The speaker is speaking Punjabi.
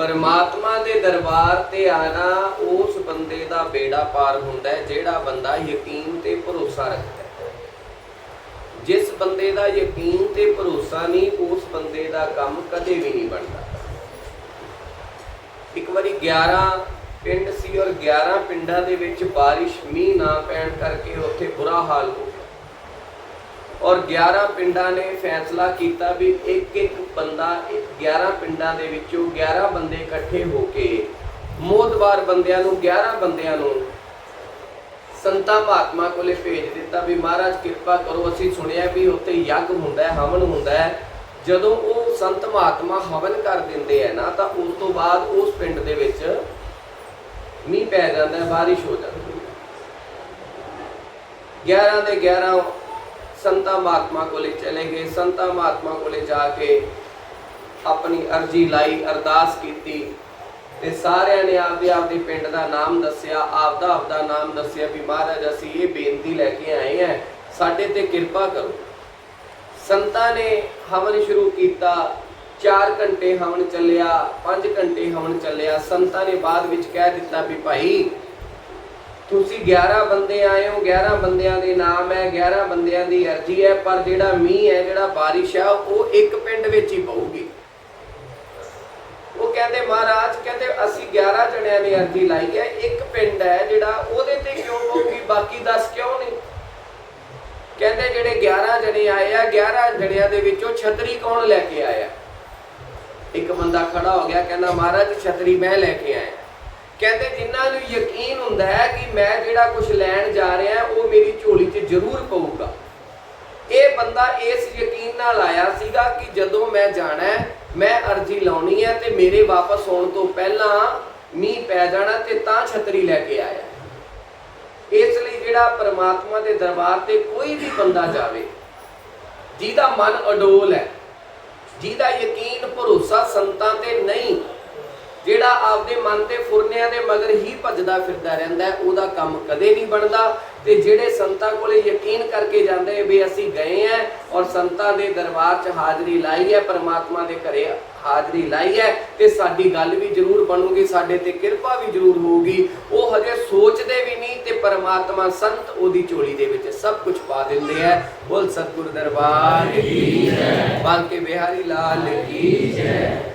ਪਰਮਾਤਮਾ ਦੇ ਦਰਬਾਰ ਤੇ ਆਣਾ ਉਸ ਬੰਦੇ ਦਾ ਬੇੜਾ ਪਾਰ ਹੁੰਦਾ ਹੈ, ਜਿਹੜਾ ਬੰਦਾ ਯਕੀਨ ਤੇ ਭਰੋਸਾ ਰੱਖਦਾ ਹੈ। ਜਿਸ ਬੰਦੇ ਦਾ ਯਕੀਨ ਤੇ ਭਰੋਸਾ ਨਹੀਂ, ਉਸ ਬੰਦੇ ਦਾ ਕੰਮ ਕਦੇ ਵੀ ਨਹੀਂ ਬਣਦਾ। ਇੱਕ ਵਾਰੀ 11 ਪਿੰਡ ਸੀ ਔਰ 11 ਪਿੰਡਾਂ ਦੇ ਵਿੱਚ ਬਾਰਿਸ਼ ਮੀਂਹ ਨਾ ਪੈਣ ਕਰਕੇ ਉੱਥੇ ਬੁਰਾ ਹਾਲ ਹੋ ਔਰ 11 ਪਿੰਡਾਂ ਨੇ ਫੈਸਲਾ ਕੀਤਾ ਵੀ ਇੱਕ ਇੱਕ ਬੰਦਾ ਇੱਕ 11 ਪਿੰਡਾਂ ਦੇ ਵਿੱਚੋਂ 11 ਬੰਦੇ ਇਕੱਠੇ ਹੋ ਕੇ ਮੋਦਵਾਰ ਬੰਦਿਆਂ ਨੂੰ 11 ਬੰਦਿਆਂ ਨੂੰ ਸੰਤਾਂ ਮਹਾਤਮਾ ਕੋਲੇ ਭੇਜ ਦਿੱਤਾ ਵੀ ਮਹਾਰਾਜ ਕਿਰਪਾ ਕਰੋ, ਅਸੀਂ ਸੁਣਿਆ ਵੀ ਉੱਥੇ ਯੱਗ ਹੁੰਦਾ ਹੈ, ਹਵਨ ਹੁੰਦਾ ਹੈ। ਜਦੋਂ ਉਹ ਸੰਤ ਮਹਾਤਮਾ ਹਵਨ ਕਰ ਦਿੰਦੇ ਆ ਨਾ, ਤਾਂ ਉਸ ਤੋਂ ਬਾਅਦ ਉਸ ਪਿੰਡ ਦੇ ਵਿੱਚ ਮੀਂਹ ਪੈ ਜਾਂਦਾ ਹੈ ਬਾਰਿਸ਼ ਹੋ ਜਾਂਦੀ ਹੈ। 11 ਦੇ 11 ਸੰਤਾਂ ਮਹਾਤਮਾ ਕੋਲੇ ਚਲੇ ਗਏ ਸੰਤਾਂ ਮਹਾਤਮਾ ਕੋਲੇ ਜਾ ਕੇ ਆਪਣੀ ਅਰਜੀ ਲਾਈ, ਅਰਦਾਸ ਕੀਤੀ ਤੇ ਸਾਰਿਆਂ ਨੇ ਆਪਦੇ ਆਪਦੇ ਪਿੰਡ ਦਾ ਨਾਮ ਦੱਸਿਆ, ਆਪਦਾ ਆਪਦਾ ਨਾਮ ਦੱਸਿਆ ਵੀ ਮਹਾਰਾਜ, ਅਸੀਂ ਇਹ ਬੇਨਤੀ ਲੈ ਕੇ ਆਏ ਹਾਂ, ਸਾਡੇ ਤੇ ਕਿਰਪਾ ਕਰੋ। ਸੰਤਾਂ ਨੇ ਹਵਨ ਸ਼ੁਰੂ ਕੀਤਾ 4 ਘੰਟੇ ਹਵਨ ਚੱਲਿਆ 5 ਘੰਟੇ ਹਵਨ ਚੱਲਿਆ, ਸੰਤਾਂ ਨੇ ਬਾਅਦ ਵਿੱਚ ਕਹਿ ਦਿੱਤਾ ਵੀ ਭਾਈ ਤੁਸੀਂ 11 ਬੰਦੇ ਆਏ ਹੋ 11 ਬੰਦਿਆਂ ਦੇ ਨਾਮ ਹੈ 11 ਬੰਦਿਆਂ ਦੀ ਅਰਜੀ ਹੈ, ਪਰ ਜਿਹੜਾ ਮੀਂਹ ਹੈ, ਜਿਹੜਾ ਬਾਰਿਸ਼ ਆ ਉਹ ਇੱਕ ਪਿੰਡ ਵਿੱਚ ਹੀ ਪਊਗੀ। ਉਹ ਕਹਿੰਦੇ, ਮਹਾਰਾਜ, ਕਹਿੰਦੇ ਅਸੀਂ 11 ਜਣਿਆਂ ਦੀ ਅਰਜੀ ਲਾਈ ਹੈ, ਇੱਕ ਪਿੰਡ ਹੈ ਜਿਹੜਾ ਉਹਦੇ ਤੇ ਕਿਉਂ ਪਊਗੀ, ਬਾਕੀ 10 ਕਿਉਂ ਨਹੀਂ? ਕਹਿੰਦੇ, ਜਿਹੜੇ 11 ਜਣੇ ਆਏ ਆ 11 ਜਣਿਆਂ ਦੇ ਵਿੱਚੋਂ ਛਤਰੀ ਕੌਣ ਲੈ ਕੇ ਆਇਆ? ਇੱਕ ਬੰਦਾ ਖੜਾ ਹੋ ਗਿਆ, ਕਹਿੰਦਾ, ਮਹਾਰਾਜ, ਛਤਰੀ ਮੈਂ ਲੈ ਕੇ ਆਇਆ। ਕਹਿੰਦੇ ਜਿਨ੍ਹਾਂ ਨੂੰ ਯਕੀਨ ਹੁੰਦਾ ਹੈ ਕਿ ਮੈਂ ਜਿਹੜਾ ਕੁਝ ਲੈਣ ਜਾ ਰਿਹਾ ਉਹ ਮੇਰੀ ਝੋਲੀ 'ਚ ਜ਼ਰੂਰ ਪਊਗਾ। ਇਹ ਬੰਦਾ ਇਸ ਯਕੀਨ ਨਾਲ ਆਇਆ ਸੀਗਾ ਕਿ ਜਦੋਂ ਮੈਂ ਜਾਣਾ ਹੈ, ਮੈਂ ਅਰਜੀ ਲਾਉਣੀ ਹੈ ਤੇ ਮੇਰੇ ਵਾਪਸ ਆਉਣ ਤੋਂ ਪਹਿਲਾਂ ਮੀਂਹ ਪੈ ਜਾਣਾ ਤੇ ਤਾਂ ਛਤਰੀ ਲੈ ਕੇ ਆਇਆ। ਇਸ ਲਈ ਜਿਹੜਾ ਪਰਮਾਤਮਾ ਦੇ ਦਰਬਾਰ ਤੇ ਕੋਈ ਵੀ ਬੰਦਾ ਜਾਵੇ ਜਿਹਦਾ ਮਨ ਅਡੋਲ ਹੈ ਜਿਹਦਾ ਯਕੀਨ ਭਰੋਸਾ ਸੰਤਾਂ ਤੇ ਨਹੀਂ ਜਿਹੜਾ ਆਪਦੇ ਮਨ ਤੇ ਫੁਰਨਿਆਂ ਦੇ ਮਗਰ ਹੀ ਭੱਜਦਾ ਫਿਰਦਾ ਰਹਿੰਦਾ ਉਹਦਾ ਕੰਮ ਕਦੇ ਨਹੀਂ ਬਣਦਾ। ਤੇ ਜਿਹੜੇ ਸੰਤਾਂ ਕੋਲੇ ਯਕੀਨ ਕਰਕੇ ਜਾਂਦੇ ਵੀ ਅਸੀਂ ਗਏ ਆ ਔਰ ਸੰਤਾਂ ਦੇ ਦਰਬਾਰ 'ਚ ਹਾਜ਼ਰੀ ਲਾਈ ਹੈ, ਪਰਮਾਤਮਾ ਦੇ ਘਰੇ ਹਾਜ਼ਰੀ ਲਾਈ ਹੈ, ਤੇ ਸਾਡੀ ਗੱਲ ਵੀ ਜ਼ਰੂਰ ਬਣੂਗੀ, ਸਾਡੇ ਤੇ ਕਿਰਪਾ ਵੀ ਜ਼ਰੂਰ ਹੋਊਗੀ। ਉਹ ਹਜੇ ਸੋਚਦੇ ਵੀ ਨਹੀਂ ਤੇ ਪਰਮਾਤਮਾ ਸੰਤ ਉਹਦੀ ਝੋਲੀ ਦੇ ਵਿੱਚ ਸਭ ਕੁਝ ਪਾ ਦਿੰਦੇ ਆ ਬੋਲ ਸਤਿਗੁਰ ਦਰਬਾਰ ਕੀ ਜੈ। ਬਾਂਕੇ ਬਿਹਾਰੀ ਲਾਲ ਕੀ ਜੈ।